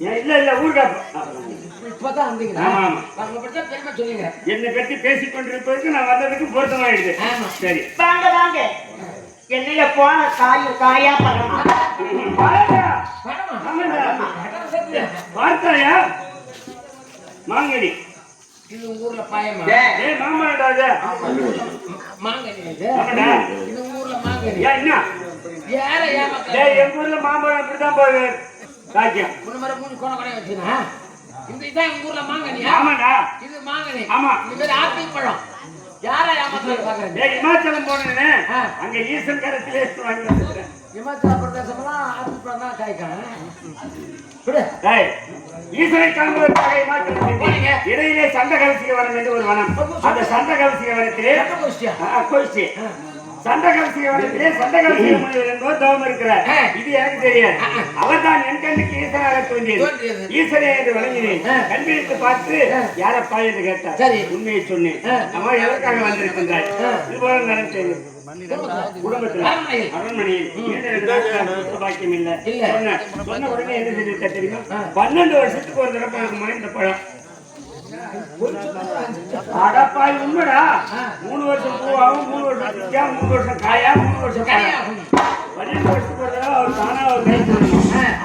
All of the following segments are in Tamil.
இல்ல இல்ல ஊருக்கா இப்பதான் வந்தீங்களா? ஆமா, ஆமா. பத்தி பெருமை சொல்லுங்க. என்னை பற்றி பேசிக் கொண்டிருப்பதற்கு நான் வந்ததுக்கு பொருத்தமாயிடுது. ஆமா. சரி. வாங்க வாங்க. என்னைய போன காய் காயா பழமா மாங்கடி இது உங்க ஊர்ல பாயமா? அது. மாங்கனி இது? உங்க ஊர்ல மாங்கனி. ஏன் என்ன? யார டேய் எங்க ஊர்ல மாம்பழம் அப்படிதான் போகுது. காய்க்கும் முன்ன மாதிரி மூணு கோண கடையை வச்சுனா இந்த இதான் உங்க ஊர்ல மாங்கனியா ஆமாடா இது மாங்கனி. ஆமா. இந்த மாதிரி ஆப்பிள் பழம். யார ஏமாத்த பாக்குறேன் டேய் இமாச்சலம் போனேன்னு ஆ. அங்க ஈசன் கரத்திலே வாங்கி வந்துட்டேன் இமாச்சல பிரதேசம்லாம் ஆப்பிள் பழம் தான் காய்க்கான் விடு. டேய் ஈசனை காண்பதற்காக இமாச்சலம் போனீங்க. இடையிலே சண்ட கலசிக வனம் என்று ஒரு வனம். அந்த சண்ட கலசிக வனத்திலே எந்த கோஷ்டியா ஆ, கோயிச்சு சண்ட கலசிக வனத்திலே சண்ட கலசிக முனிவர் என்பவர் தவம் இருக்கிறார். இது எனக்கு தெரியாது. அவர் தான் என் கண்ணுக்கு ஈசனாக தோன்றியது. ஈசனே என்று வழங்கினேன். ஆ. கண்பிடித்து பார்த்து யாரப்பா? என்று கேட்டார். சரி. உண்மையை சொன்னேன். அம்மா எதற்காக வந்திருக்கின்றாய்? இது போல குடும்பத்தில் அரண்மனையில். புத்த பாக்கியம் இல்ல. சொன்ன உடனே என்ன தெரியுமா? பன்னெண்டு வருஷத்துக்கு ஒரு தடவை இந்த பழம். அடப்பாய் உண்மைடா மூணு வருஷம் பூவாகும் மூணு வருஷம் பிடிக்கா மூணு வருஷம் காயா மூணு வருஷம் காயா. பன்னெண்டு வருஷத்துக்கு ஒரு தடவை அவர் தானா அவர் கை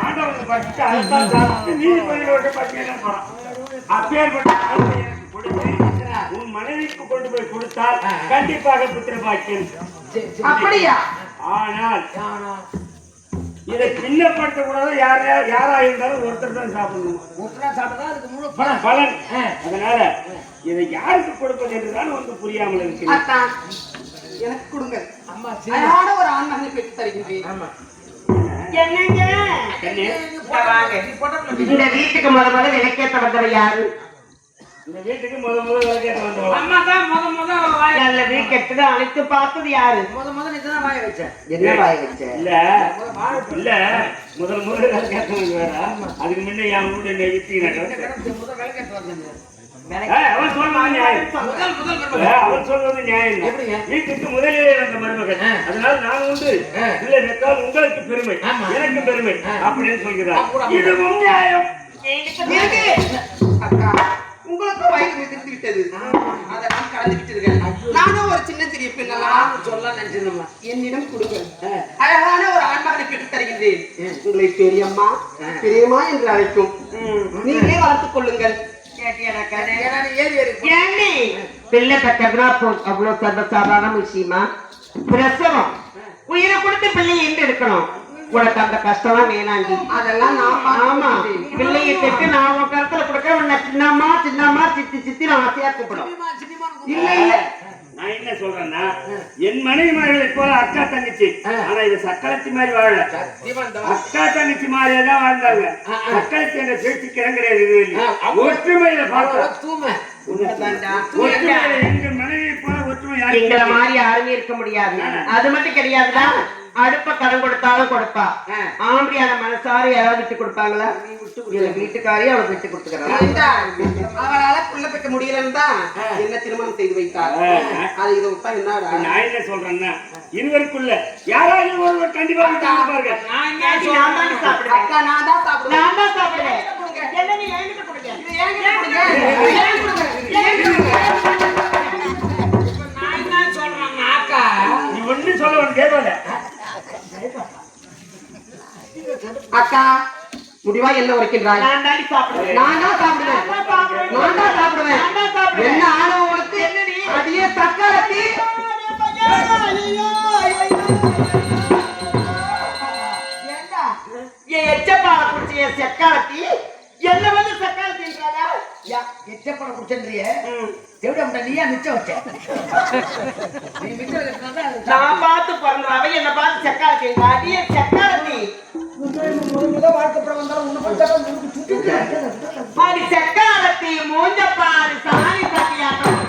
ஆண்டவனுக்கு பட்டு அதைத்தான் சாப்பிட்டு மீதி பன்னெண்டு வருஷம் பார்த்தீங்கன்னா போறான் அப்பேற்பட்ட உன் மனைவிக்கு கொண்டு போய் கொடுத்தால் கண்டிப்பாக புத்திர பாக்கியம். அப்படியா ஆனால்? இதை பின்னப்படுத்த கூடாது யார் யார் யாரா இருந்தாலும் ஒருத்தர் தான் சாப்பிடணும். ஒருத்தரா சாப்பிட்டா அதுக்கு முழு பலன். ஆ. அதனால இதை யாருக்கு கொடுப்பது என்றுதான் வந்து புரியாமல் அத்தான் எனக்கு கொடுங்க. அம்மா சரி அழகான ஒரு ஆண்மகனை பெற்று தருகின்றேன். ஆமா. என்னங்க? இந்த வீட்டுக்கு முத முத விளக்கேற்ற வந்தவ யாரு? இந்த வீட்டுக்கு முத முத விளக்கேற்ற வந்தவங்க அம்மா தான் முத முத வாய நல்ல வீக்கெட்டு அழைத்து பார்த்தது யாரு முத முத நீ தான் வாய வச்ச என்ன வாய் வச்ச இல்ல முத வாழைப்பழம். இல்ல முதல் வேற அதுக்கு முன்ன என் வீடு என்ன வித்தி முத விளக்கேத்து வந்தேன். அவன் சொல்றது நியாயம். அவன் சொல்வது நியாயம்? வீட்டுக்கு முதலிலே வந்த மருமகன். அதனால நான் உண்டு. இல்லை வெற்றால் உங்களுக்கு பெருமை. எனக்கு பெருமை. அப்படின்னு சொல்கிறார். இதுவும் நியாயம். அக்கா உங்களுக்கு வயது மிதித்து விட்டது. அதெல்லாம் கடந்து விட்டீர்கள் நானும் ஒரு சின்ன சிறிய பெண்ணெல்லாம் சொல்ல நினைச்சிருந்தேம்மா. என்னிடம் கொடுங்கள் ஆ. அழகான ஒரு ஆண்மகனை பெற்று தருகின்றேன். உங்களை பெரியம்மா பெரியம்மா என்று அழைக்கும். நீங்களே வளர்த்துக் கொள்ளுங்கள். பிள்ளை பெற்றதுனா அவ்வளவு சர்வசாதாரண விஷயமா? பிரசவம். உயிரை கொடுத்து பிள்ளையை ஈண்டு எடுக்கணும். உனக்கு அந்த கஷ்டம் வேணாண்டி. அதெல்லாம் ஆமா. பிள்ளையை பெற்று நான் உன் கருத்துல கொடுக்க உன்னை சின்னம்மா சின்னம்மா சித்தி சித்தி நான் ஆசையா கூப்பிடும். இல்ல இல்ல. நான் என்ன சொல்றேன்னா என் மனைவிமார்களை போல அக்கா தங்கச்சி. ஆனா இது சக்களத்தி மாதிரி வாழல. அக்கா தங்கச்சி மாதிரியே தான் வாழ்ந்தாங்க. சக்களத்தி என்ற இடம் கிடையாது இது ஒற்றுமையில பார்த்தா அவ்வளவு தூய்மை. ஒற்றுமையில எங்க மனைவி போல ஒற்றுமை எங்களை. மாதிரி யாருமே இருக்க முடியாது. அது மட்டும் கிடையாதுடா. அடுப்ப கடன் கொடுத்தாலும் கொடுப்பா. ஆம்படியான மனசார யாராவது விட்டு கொடுப்பாங்களா? எங்க வீட்டுக்காரி அவளுக்கு விட்டு கொடுத்துக்கிறான் அவளால புள்ள பெற்க முடியலன்னு தான் என்ன திருமணம் செய்து வைத்தார். அது இதை விட்டா என்னடா? நான் என்ன சொல்றேன்னா இருவருக்குள்ள யாராவது ஒருவர் கண்டிப்பா என்ன சொல்றேன்? சாப்பிடுவேன். அக்கா, நான் தான் சாப்பிடுவேன். நான் தான் சாப்பிடுவேன். என்ன. நான் என்ன சொல்றேன்னா, அக்கா, நீ ஒண்ணு சொல்ல ஒன்று கேட்கல அக்கா முடிவா என்ன உரைக்கின்றாய்? நான் தான் சாப்பிடுவேன். நான் தான் சாப்பிடுவேன். என்ன அடியே சக்காலத்தி ஏண்டா, என் எச்சப்பாலை குடிச்சு என் செக்காலத்தி என்ன வந்து செக்காலத்தின்றாடா யா, எச்சப்பழம் குடிச்சேன்றியே. எப்படி அவன்கிட்ட நீயா மிச்சம் வச்ச? நீ மிச்சம் வச்சதுனால அது நான் பார்த்து பிறந்தவ என்ன பார்த்து செக்காலத்தி அடியே செக்காலத்தி முத முத பாடி செக்காலத்தி மூஞ்ச பாரு சாணி சட்டியாட்டம்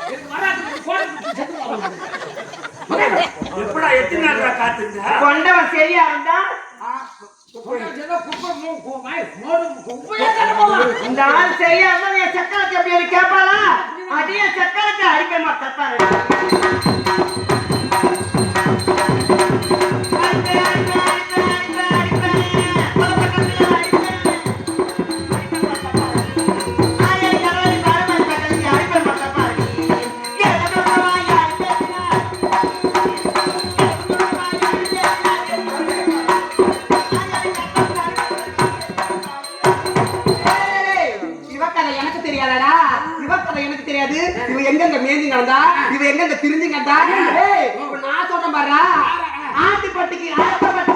இவ எங்க மேஞ்சி நடந்தா இவ எங்க திரிஞ்சு கண்டா நான் சொல்றேன் பாரு ஆட்டுப்பட்டிக்கு ஆட்டுப்பட்டிக்கு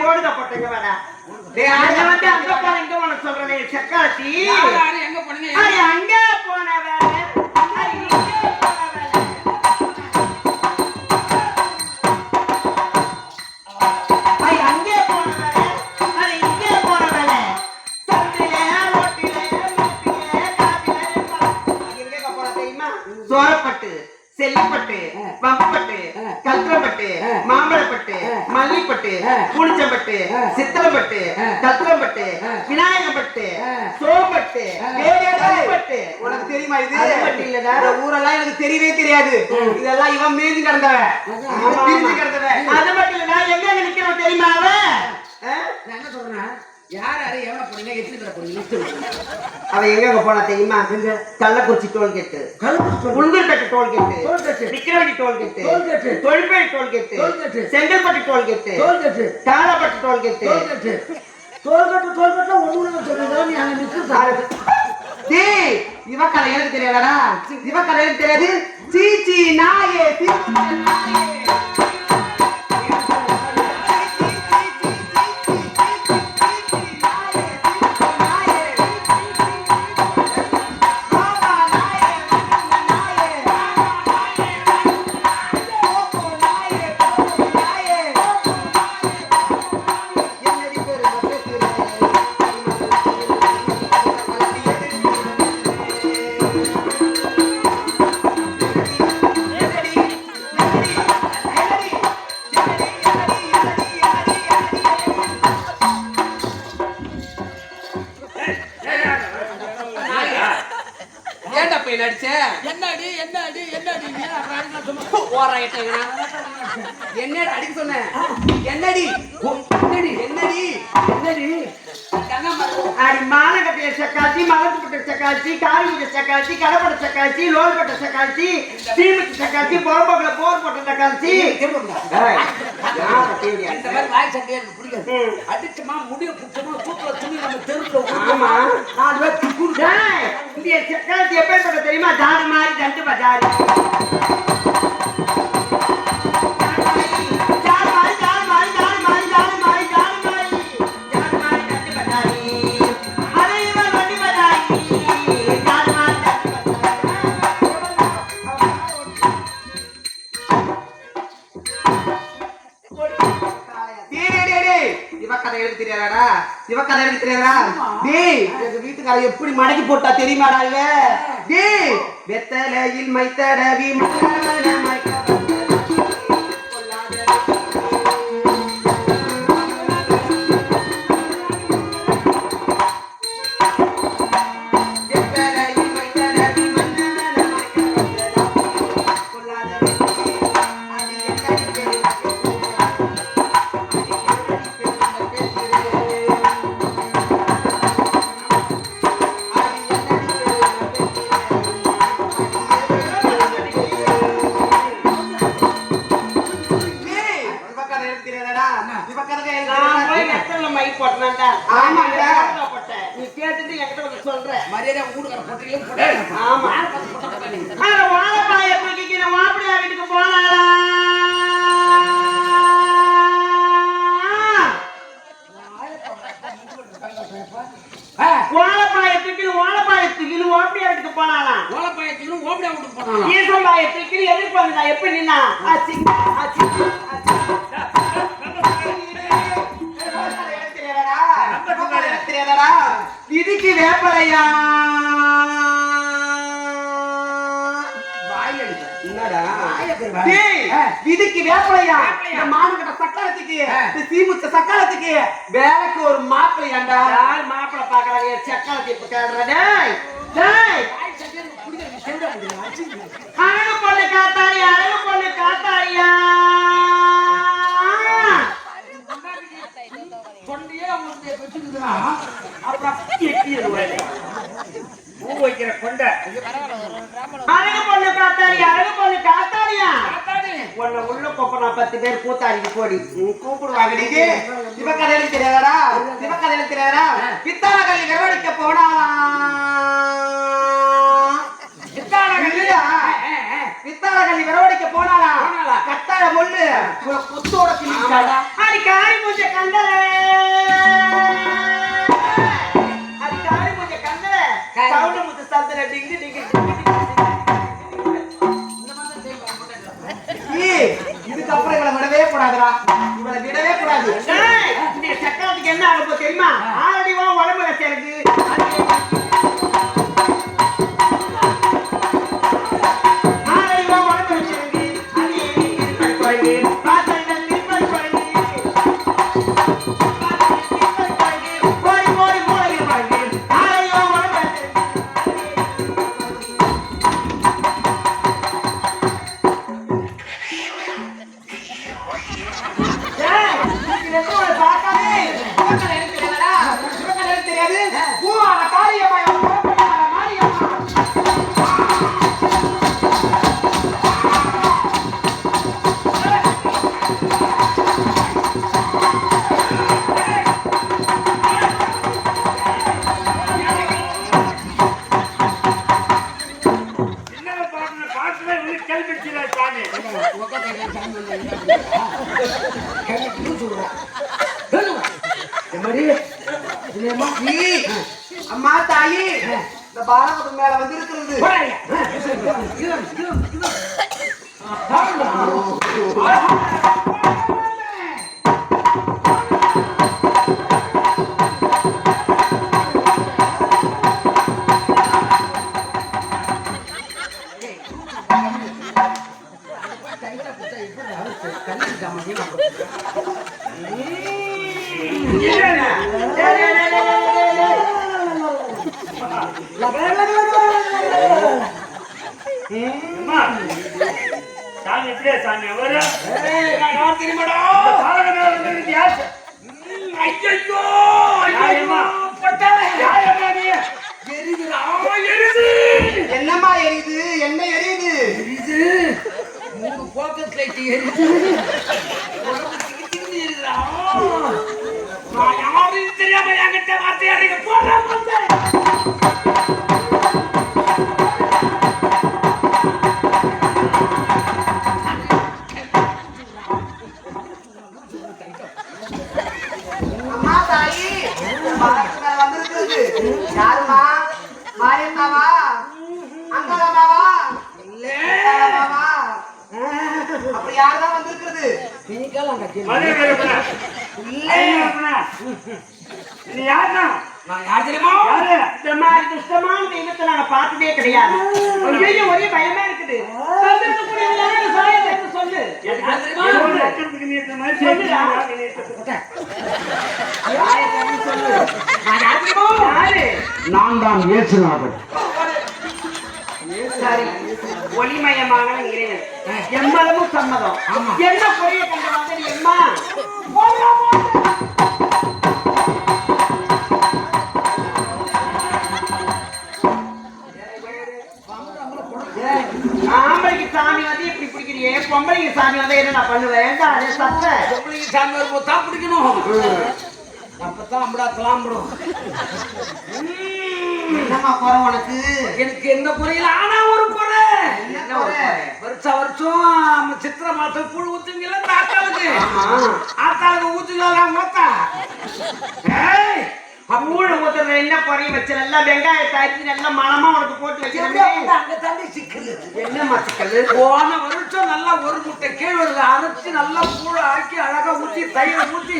போடுங்க பொட்டைங்க வேணா டேய் அங்க வந்து அங்க போன இங்க போன சொல்றேன் செக்காத்தி ஐ அங்க மல்லிப்பட்டு புளிச்சம்பட்டு சித்திரப்பட்டு கத்திரப்பட்டு விநாயகப்பட்டு சோம்பட்டு உனக்கு தெரியுமா இது? இல்லடா. ஊரெல்லாம் எனக்கு தெரியவே தெரியாது. இதெல்லாம் இவன் மேய்ஞ்சு கிடந்தவன். பிரிஞ்சு கிடந்தவன். அது மட்டும் இல்லடா. எங்க நிக்கிறவன் தெரியுமா அவன்? ஆ? யார் யாரு எவ்வளவு போனீங்க எத்தனை பேர் போனீங்க அவன் எங்க போனா தெரியுமா? Kallakurichi toll gate Ulundurpet toll gate. Vikravandi toll gate. தொழிற்பேட்டை toll gate. Chengalpattu. Kalapattu toll gate toll gate toll gate toll gate ஒண்ணு சொல்றீங்க நீ அங்க நிக்கிறது டேய் இவ எனக்கு தெரியாதடா? இவ எனக்கு தெரியாது. சீச்சி நாயே சீச்சி நாயே. என்னடி? என்னடி? என்னடி? என்னடி? அடி சக்காச்சி மகத்துப்பட்ட சக்காச்சி காரிமுக சக்காச்சி கடப்பட சக்காச்சி லோல்பட்ட சக்காச்சி தீமிக்கு சக்காச்சி பொறம்போக்கில் போர் போட்ட சக்காச்சி? இந்த மாதிரி வாய் சண்டையே எனக்கு பிடிக்காது. அடிச்சமா முடிய புடிச்சமா தூக்கல துணி நம்ம தெருவுல ஆமா. நாலு பேர் துக்குடு டேய், இந்த சக்காச்சி எப்பேற்பட்ட தெரியுமா? ஜாடு மாதிரி தண்டு பஜாரி. தெரியாதாடா இவ கதை எழுத தெரியாதா? டேய் எங்க வீட்டுக்கார எப்படி மடக்கி போட்டா தெரியுமாடா இவ டேய் வெத்தலையில் மைத்தடவி மலர ஆமா. வாழைப்பாய தூக்கிக்கிற மாப்பிள்ளையா வீட்டுக்கு போனாளா வாழைப்பாய தூக்கிட்டு வாழைப்பாய தூக்கிட்டு மாப்பிள்ளையா வீட்டுக்கு போனாளா ஓலப்பாயத்திலும் ஓபடியா விட்டு போனாங்க ஈசம்பாய தூக்கிட்டு எதிர்ப்பு வந்தா எப்படி நின்னா? ஆச்சி ஆச்சி இதுக்கு வேப்பலையா? இதுக்கு வேப்பலையா? மானுகட்ட சக்காலத்துக்கு சீமுத்த சக்காலத்துக்கு வேலைக்கு ஒரு மாப்பிள்ளையாண்டா யார் மாப்பிள்ளை பாக்குறாங்க சக்காலத்தை இப்ப கேடுற டேய் டேய். வாய் சண்டையே எனக்கு பிடிக்காது சொல்ல முடியும் அடிச்சு அழகு பொண்ணு காத்தாரி அழகு பொண்ணு காத்தாரியா உங்களுக்கு அப்புறம் எட்டியது. பூ வைக்கிற கொண்டை. அழகு பொண்ணு காத்தாரி அழகு பொண்ணு காத்தாரியா காத்தாடி. உன்னை உள்ள கொப்பனா பத்து பேர் கூத்தாடிக்கு போடி. கூப்பிடுவாங்க நீங்க இவ கதை எனக்கு தெரியாதா இவ கதை எனக்கு தெரியாதா பித்தாள கல்வி விரவடிக்க போனா பித்தாள கல்வி விரவடிக்க போனாளா? கத்தாழ முள்ளு. குத்தோட கிழிச்சாடா அடி காரி பூஜை கண்டல. சவுண்டு முத்து சந்தன டிங்கு டிங்கு இதுக்கப்புறம் இவளை விடவே கூடாதுடா. இவளை விடவே கூடாது. சக்கரத்துக்கு என்ன ஆக போகுது தெரியுமா நான் யாருன்னு தெரியாம என்கிட்ட வார்த்தையாடுங்க போடுறேன் தெரியுமா துஷ்டமான தெய்வத்தை நாங்க பார்த்ததே கிடையாது. ஒரே பயமா இருக்குது. சொல்லு. நான் தான் இயேசுநாதன். ஒளிமயமான இறைவன். எம்மளவும் சம்மதம். என்ன குறைய கண்ட மாதிரி எம்மா? சாமி வந்து இப்படி பிடிக்கிறியே? பொம்பளைக்கு சாமி வந்து என்ன நான் பண்ணுவேன்? பொம்பளைக்கு சாமி வரும்போது தான் பிடிக்கணும் அப்பதான் அம்படா கிளாம்பிடும் என்னம்மா குறை உனக்கு? எனக்கு எந்த குறையில ஆனா ஒரு குறை. குறை? வருஷம் சித்திரை மாசம் புழு ஊத்துவீங்கல்ல இந்த ஆத்தாளுக்கு? ஆத்தாளுக்கு ஊத்துக்கலாம் மொத்தா? மூணு ஊத்துறது என்ன குறைய வச்சு நல்லா வெங்காயத்தை அரிஞ்சு நல்லா மனமா உனக்கு போட்டு வச்சிருக்கேன் என்னம்மா சிக்கல்? போன வருஷம் நல்லா ஒரு முட்டை கேழ்வரகு அரைச்சு நல்லா கூழ ஆக்கி அழகா ஊத்தி தயிரை ஊத்தி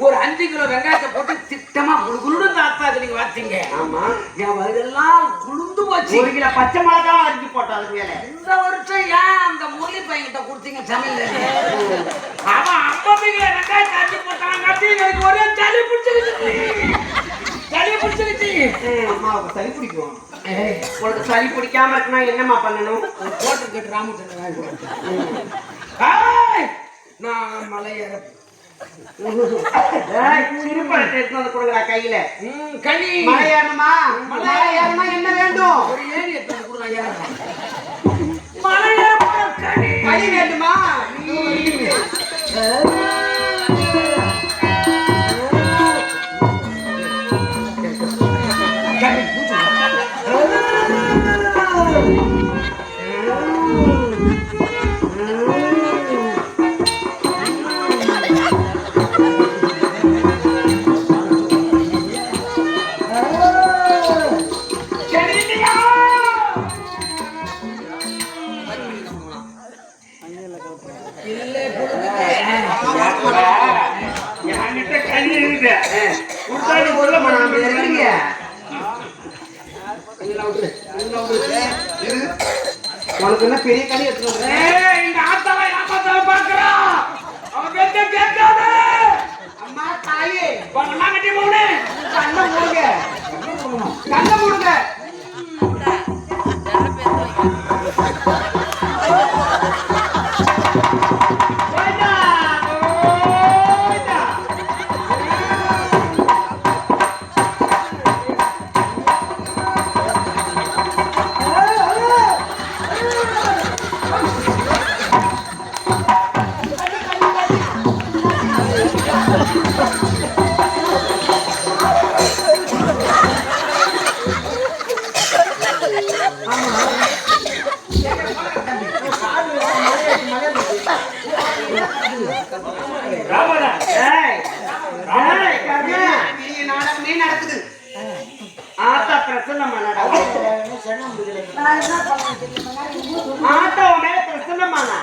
ஒரு அஞ்சு கிலோ வெங்காயத்தை போட்டு திட்டமா குழுகுழுன்னு தாத்தாக்கு நீங்க வாத்தீங்க ஆமா. என் வயிறெல்லாம் குளுந்து போச்சு. ஒரு கிலோ பச்சை மிளகா அரிஞ்சு போட்டோம் அதுக்கு மேல. இந்த வருஷம் ஏன் அந்த முரளி பையன்கிட்ட கொடுத்தீங்க சமையல் அவன் சளி பிடிக்கும். ஏய். உனக்கு சளி பிடிக்காம இருக்குன்னா என்னம்மா பண்ணணும்? போட்டு கேட்டு ராமச்சந்திரன் நான் மலை ஏற ஏய், சிறுபழத்தை எடுத்து வந்து கொடுக்குறா கையில. கனி. மலை ஏறணுமா மலை ஏறணுமா என்ன வேண்டும்? ஒரு ஏணி எடுத்து வந்து கொடு, நான் ஏறுறேன். மலை ஏற கனி. வேண்டுமா? ராமதா நடக்குது ஆத்தா பிரசன்னமா நடக்குது ஆத்தா உன் மேல பிரசன்னமானா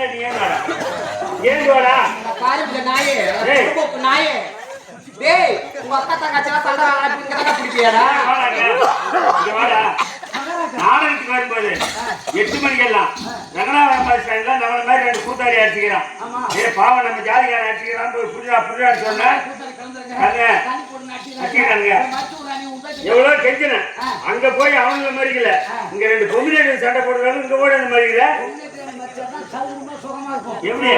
கண்ணடி ஏன் வாடா? ஏன் வாடா? இந்த காரிபிள்ள நாயே ஏய். குறும்போக்கு நாயே. டேய் உங்க அக்கா தங்கச்சிலாம் சண்டை ஆரம்பிக்கிறதா பிடிப்பியாடா வாடாங்க. இங்க வாடா நாடகத்துக்கு வரும்போது எட்டு மணிக்கெல்லாம் ரங்கநாதன் பாஸ் ஸ்டாண்ட்ல நம்மள மாதிரி ரெண்டு கூத்தாடி அடிச்சுக்கிறான். ஏ பாவம் நம்ம ஜாதிகாரன் அடிச்சுக்கிறான் போய் புரியா புரியா சொன்ன அங்க அடிச்சுக்கிறானுங்க. எவ்வளவு கெஞ்சினேன் அங்க போய் அவனுங்க மறிக்கல. இங்க ரெண்டு பொம்பளை சண்டை போடுறாங்க இங்க போட அந்த மறிக்கல. எப்படி?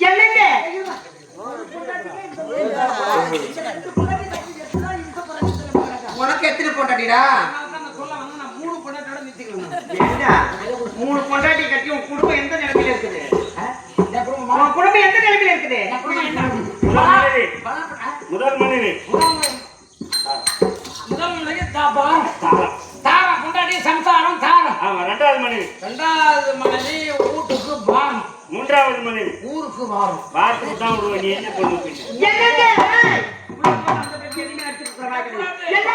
என்னங்க? உனக்கு எத்தனை போட்டாடிடா ஏண்டா, மூணு பொண்டாட்டி கட்டி உன் குடும்பம் எந்த நிலைமையில இருக்குது? உன் குடும்பம் எந்த நிலைமையில இருக்குது? முதல் மனைவி முதல் மனைவி தாரம் சம்சாரம் தாரம் ஆமா ரெண்டாவது மனைவி. ரெண்டாவது மனைவி வீட்டுக்கு பாரம் மூன்றாவது மனைவி. ஊருக்கு வாரம். பார்த்து தான் விடுவேன் நீ என்ன பொண்ணு